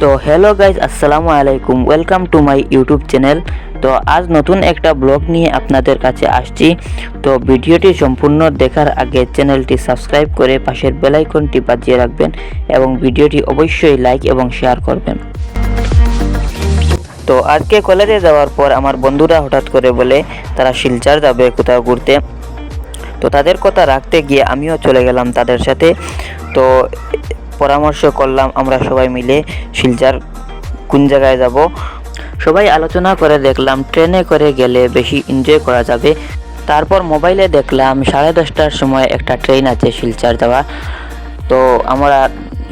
তো hello guys আসসালামু আলাইকুম। Welcome to my YouTube channel তো আজ নতুন একটা ব্লগ নিয়ে আপনাদের কাছে আসছি। তো ভিডিওটি সম্পূর্ণ দেখার আগে চ্যানেলটি সাবস্ক্রাইব করে পাশের বেল আইকনটি বাজিয়ে রাখবেন এবং ভিডিওটি অবশ্যই লাইক এবং শেয়ার করবেন। তো আজকে কলেজে যাওয়ার পর আমার বন্ধুরা হঠাৎ করে বলে, তারা শিলচার যাবে কোথাও ঘুরতে। তো তাদের কথা রাখতে গিয়ে আমিও চলে গেলাম তাদের সাথে। তো পরামর্শ করলাম, আমরা সবাই মিলে শিলচার কোন জায়গায় যাব। সবাই আলোচনা করে দেখলাম, ট্রেনে করে গেলে বেশি এনজয় করা যাবে। তারপর মোবাইলে দেখলাম সাড়ে দশটার সময় একটা ট্রেন আছে শিলচার যাওয়া। তো আমরা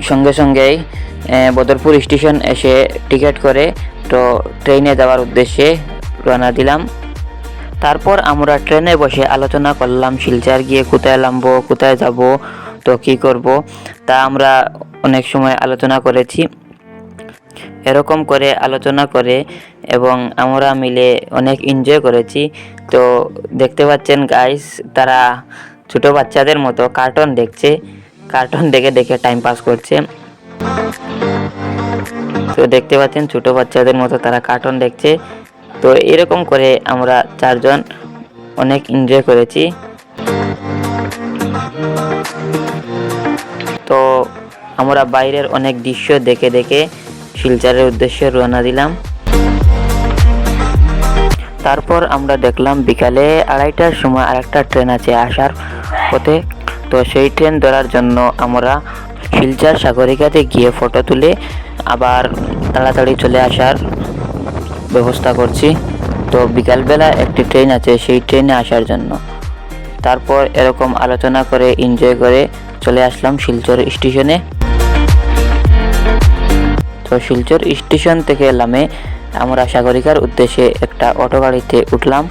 সঙ্গে সঙ্গেই বদরপুর স্টেশন এসে টিকিট করে, তো ট্রেনে যাওয়ার উদ্দেশ্যে রওনা দিলাম। তারপর আমরা ট্রেনে বসে আলোচনা করলাম, শিলচার গিয়ে কোথায় নামবো, কোথায় যাব। তো কি করব? তা আমরা অনেক সময় আলোচনা করেছি। এরকম করে আলোচনা করে এবং আমরা মিলে অনেক এনজয় করেছি। তো দেখতে পাচ্ছেন গাইস তারা ছোট বাচ্চাদের মতো কার্টুন দেখছে। কার্টুন দেখে দেখে টাইম পাস করছে। তো দেখতে পাচ্ছেন ছোট বাচ্চাদের মতো তারা কার্টুন দেখছে। তো এরকম করে আমরা চারজন অনেক এনজয় করেছি। তো আমরা বাইরের অনেক দৃশ্য দেখে দেখে শিলচরের উদ্দেশ্যে রওনা দিলাম। তারপর আমরা দেখলাম বিকালে আড়াইটার সময় আরেকটা ট্রেন আছে আসার পথে। তো সেই ট্রেন ধরার জন্য আমরা শিলচর সাগরিকাতে গিয়ে ফটো তুলে আবার তাড়াতাড়ি চলে আসার ব্যবস্থা করছি। তো বিকালবেলা একটি ট্রেন আছে, সেই ট্রেনে আসার জন্য। তারপর এরকম আলোচনা করে এনজয় করে চলে আসলাম শিলচর স্টেশনে। তো শিলচর স্টেশন থেকে নামে আমরা সাগরিকার উদ্দেশ্যে একটা অটো গাড়িতে উঠলাম।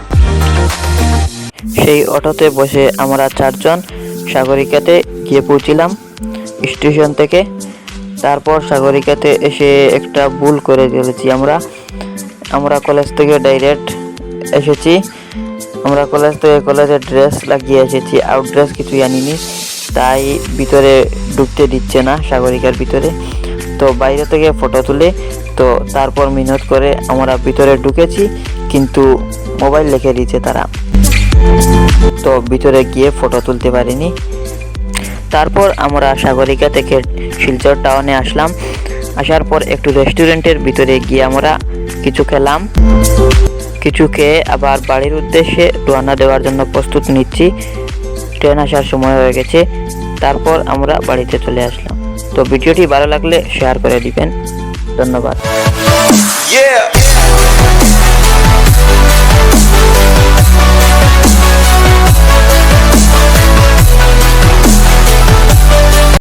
সেই অটোতে বসে আমরা চারজন সাগরিকাতে গিয়ে পৌঁছিলাম স্টেশন থেকে। তারপর সাগরিকাতে এসে একটা ভুল করে ফেলেছি আমরা। আমরা কলেজ থেকে ডাইরেক্ট এসেছি। আমরা কলেজ থেকে কলেজের ড্রেস লাগিয়ে এসেছি। আউট ড্রেস কিছুই আনিনি। তাই ভিতরে ঢুকতে দিচ্ছে না সাগরিকার ভিতরে। তো বাইরে থেকে ফটো তুলে, তো তারপর মিনত করে আমরা ভিতরে ঢুকেছি, কিন্তু মোবাইল লিখে দিয়েছে তারা। তো ভিতরে গিয়ে ফটো তুলতে পারিনি। তারপর আমরা সাগরিকা থেকে শিলচর টাউনে আসলাম। আসার পর একটু রেস্টুরেন্টের ভিতরে গিয়ে আমরা কিছু খেলাম। কিছু খেয়ে আবার বাড়ির উদ্দেশ্যে রওনা দেওয়ার জন্য প্রস্তুত নিচ্ছি। ট্রেন আসার সময় হয়ে গেছে। তারপর আমরা বাড়িতে চলে আসলাম। তো ভিডিওটি ভালো লাগলে শেয়ার করে দিবেন। ধন্যবাদ.